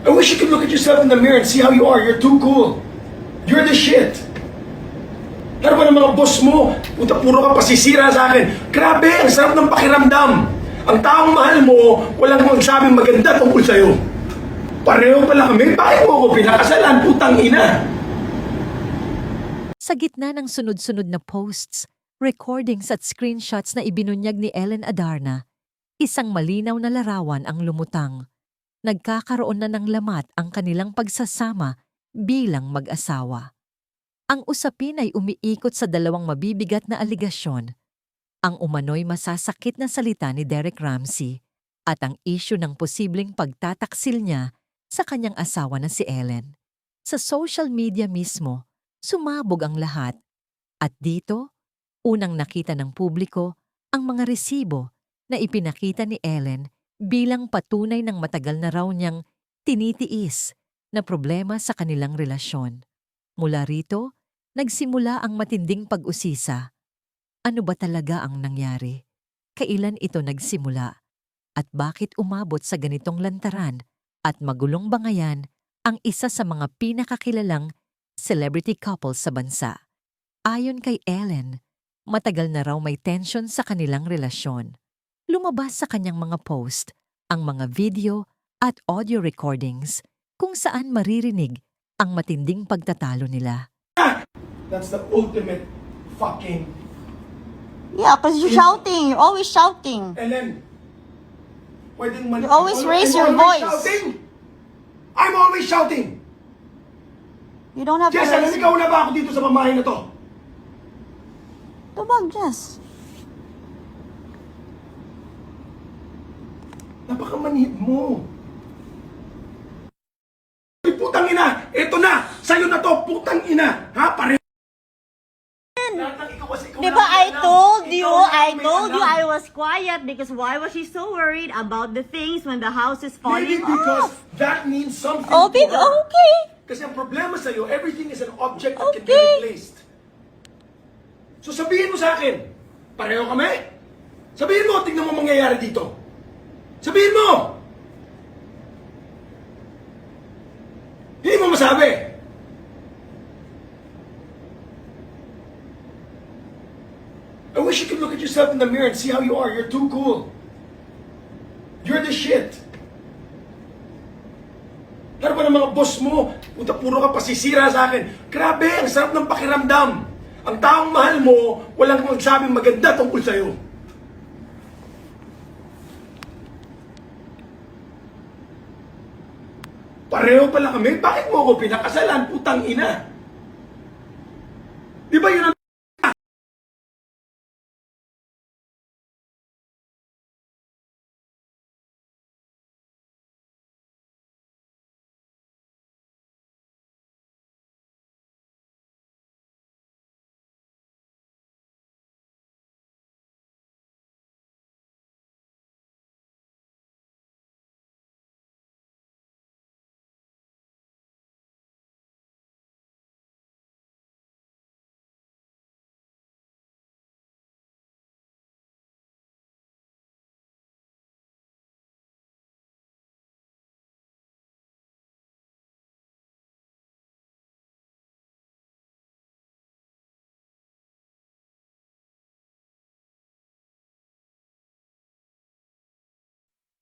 I wish you could look at yourself in the mirror and see how you are. You're too cool. You're the shit. Ano ba ng mga boss mo? Puta, puro ka pasisira sa akin. Grabe, ang sarap ng pakiramdam. Ang taong mahal mo, walang magsabing maganda tungkol sa'yo. Pareho pala kami. Bakit mo ako pinakasalan, putang ina? Sa gitna ng sunod-sunod na posts, recordings at screenshots na ibinunyag ni Ellen Adarna, isang malinaw na larawan ang lumutang. Nagkakaroon na ng lamat ang kanilang pagsasama bilang mag-asawa. Ang usapin ay umiikot sa dalawang mabibigat na aligasyon. Ang umano'y masasakit na salita ni Derek Ramsey at ang isyu ng posibleng pagtataksil niya sa kanyang asawa na si Ellen. Sa social media mismo, sumabog ang lahat. At dito, unang nakita ng publiko ang mga resibo na ipinakita ni Ellen bilang patunay ng matagal na raw niyang tinitiis na problema sa kanilang relasyon. Mula rito, nagsimula ang matinding pag-usisa. Ano ba talaga ang nangyari? Kailan ito nagsimula? At bakit umabot sa ganitong lantaran at magulong bangayan ang isa sa mga pinakakilalang celebrity couple sa bansa? Ayon kay Ellen, matagal na raw may tension sa kanilang relasyon. Lumabas sa kanyang mga post ang mga video at audio recordings kung saan maririnig ang matinding pagtatalo nila. That's the ultimate fucking... Yeah, because you're shouting. You're always shouting. Ellen, pwedeng man... You always raise your voice. Shouting. I'm always shouting! You don't have Jess, to alam raise... ikaw na ba ako dito sa pamahay na to? Tumag, Jess. Napakamanhid mo. Ay, putang ina! Ito na! Sa'yo na to, putang ina! Ha? Pare... Di ba I told you, I told you. I was quiet because why was she so worried about the things when the house is falling Maybe because off? that means something Oh, to her. okay. Kasi ang problema sa'yo, everything is an object that can be Okay. replaced. So sabihin mo sa akin, pareho kami? Sabihin mo, tignan mo mangyayari dito. Sabihin mo! Hindi mo masabi. I wish you could look at yourself in the mirror and see how you are. You're too cool. You're the shit. Ano ba ng mga boss mo? Puta, puro ka pasisira sa akin. Grabe, ang sarap ng pakiramdam. Ang taong mahal mo, walang magsabing maganda tungkol sa'yo. Pareho pala kami. Bakit mo ako pinakasalan, putang ina? Di ba yun ang...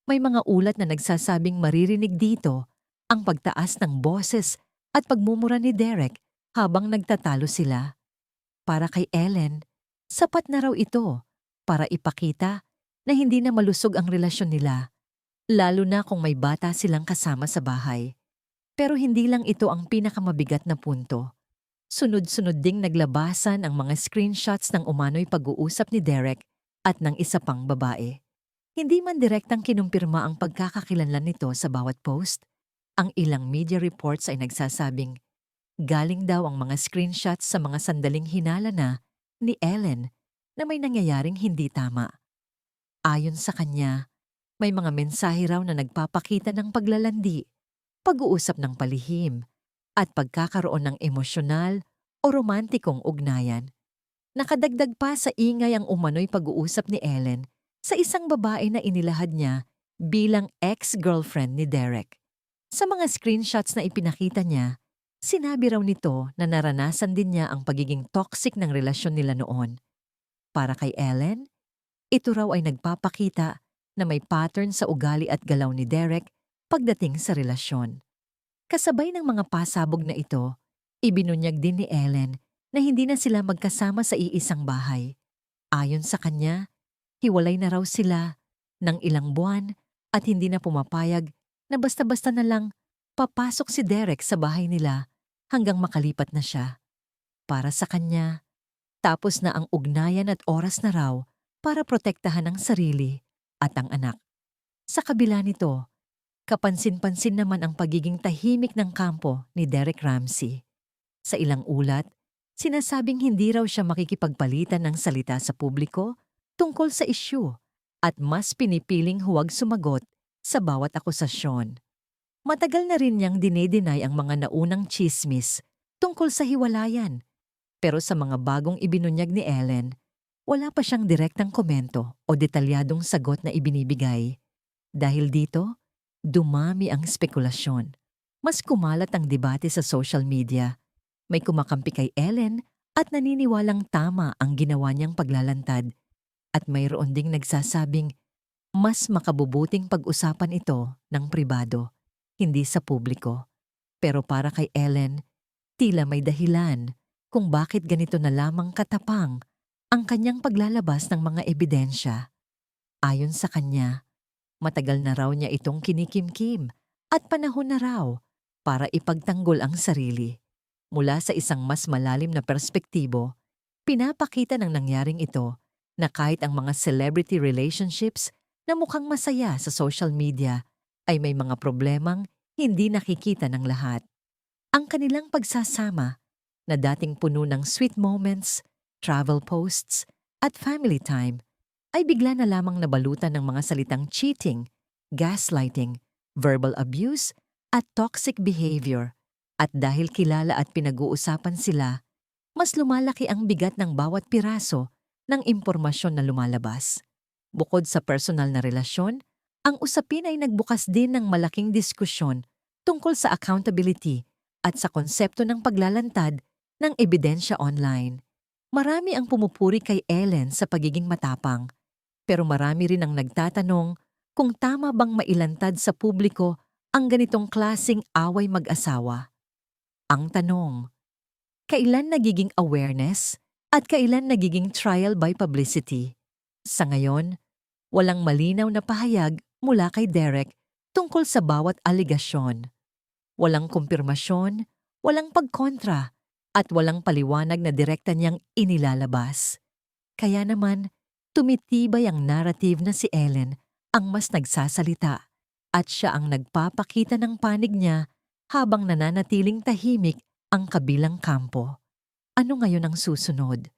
May mga ulat na nagsasabing maririnig dito ang pagtaas ng boses at pagmumura ni Derek habang nagtatalo sila. Para kay Ellen, sapat na raw ito para ipakita na hindi na malusog ang relasyon nila, lalo na kung may bata silang kasama sa bahay. Pero hindi lang ito ang pinakamabigat na punto. Sunod-sunod ding naglabasan ang mga screenshots ng umano'y pag-uusap ni Derek at ng isa pang babae. Hindi man direktang kinumpirma ang pagkakakilanlan nito sa bawat post, ang ilang media reports ay nagsasabing galing daw ang mga screenshots sa mga sandaling hinala na ni Ellen na may nangyayaring hindi tama. Ayon sa kanya, may mga mensahe raw na nagpapakita ng paglalandi, pag-uusap ng palihim, at pagkakaroon ng emosyonal o romantikong ugnayan. Nakadagdag pa sa ingay ang umano'y pag-uusap ni Ellen sa isang babae na inilahad niya bilang ex-girlfriend ni Derek. Sa mga screenshots na ipinakita niya, sinabi raw nito na naranasan din niya ang pagiging toxic ng relasyon nila noon. Para kay Ellen, ito raw ay nagpapakita na may pattern sa ugali at galaw ni Derek pagdating sa relasyon. Kasabay ng mga pasabog na ito, ibinunyag din ni Ellen na hindi na sila magkasama sa iisang bahay. Ayon sa kanya, hiwalay na raw sila ng ilang buwan at hindi na pumapayag na basta-basta na lang papasok si Derek sa bahay nila hanggang makalipat na siya. Para sa kanya, tapos na ang ugnayan at oras na raw para protektahan ang sarili at ang anak. Sa kabila nito, kapansin-pansin naman ang pagiging tahimik ng kampo ni Derek Ramsey. Sa ilang ulat, sinasabing hindi raw siya makikipagpalitan ng salita sa publiko tungkol sa isyu at mas pinipiling huwag sumagot sa bawat akusasyon. Matagal na rin niyang dinedenay ang mga naunang chismis tungkol sa hiwalayan. Pero sa mga bagong ibinunyag ni Ellen, wala pa siyang direktang komento o detalyadong sagot na ibinibigay. Dahil dito, dumami ang spekulasyon. Mas kumalat ang debate sa social media. May kumakampi kay Ellen at naniniwalang tama ang ginawa niyang paglalantad. At mayroon ding nagsasabing mas makabubuting pag-usapan ito ng pribado, hindi sa publiko. Pero para kay Ellen, tila may dahilan kung bakit ganito na lamang katapang ang kanyang paglalabas ng mga ebidensya. Ayon sa kanya, matagal na raw niya itong kinikimkim at panahon na raw para ipagtanggol ang sarili. Mula sa isang mas malalim na perspektibo, pinapakita ng nangyaring ito na kahit ang mga celebrity relationships na mukhang masaya sa social media ay may mga problemang hindi nakikita ng lahat. Ang kanilang pagsasama na dating puno ng sweet moments, travel posts, at family time ay bigla na lamang nabalutan ng mga salitang cheating, gaslighting, verbal abuse, at toxic behavior. At dahil kilala at pinag-uusapan sila, mas lumalaki ang bigat ng bawat piraso ng impormasyon na lumalabas. Bukod sa personal na relasyon, ang usapin ay nagbukas din ng malaking diskusyon tungkol sa accountability at sa konsepto ng paglalantad ng ebidensya online. Marami ang pumupuri kay Ellen sa pagiging matapang, pero marami rin ang nagtatanong kung tama bang mailantad sa publiko ang ganitong klasing away mag-asawa. Ang tanong, kailan nagiging awareness at kailan nagiging trial by publicity? Sa ngayon, walang malinaw na pahayag mula kay Derek tungkol sa bawat aligasyon. Walang kumpirmasyon, walang pagkontra, at walang paliwanag na direkta niyang inilalabas. Kaya naman, tumitibay ang narrative na si Ellen ang mas nagsasalita at siya ang nagpapakita ng panig niya habang nananatiling tahimik ang kabilang kampo. Ano ngayon ang susunod?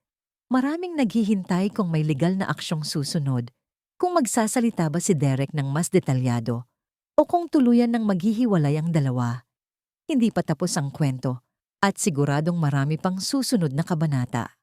Maraming naghihintay kung may legal na aksyong susunod, kung magsasalita ba si Derek ng mas detalyado, o kung tuluyan ng maghihiwalay ang dalawa. Hindi pa tapos ang kwento, at siguradong marami pang susunod na kabanata.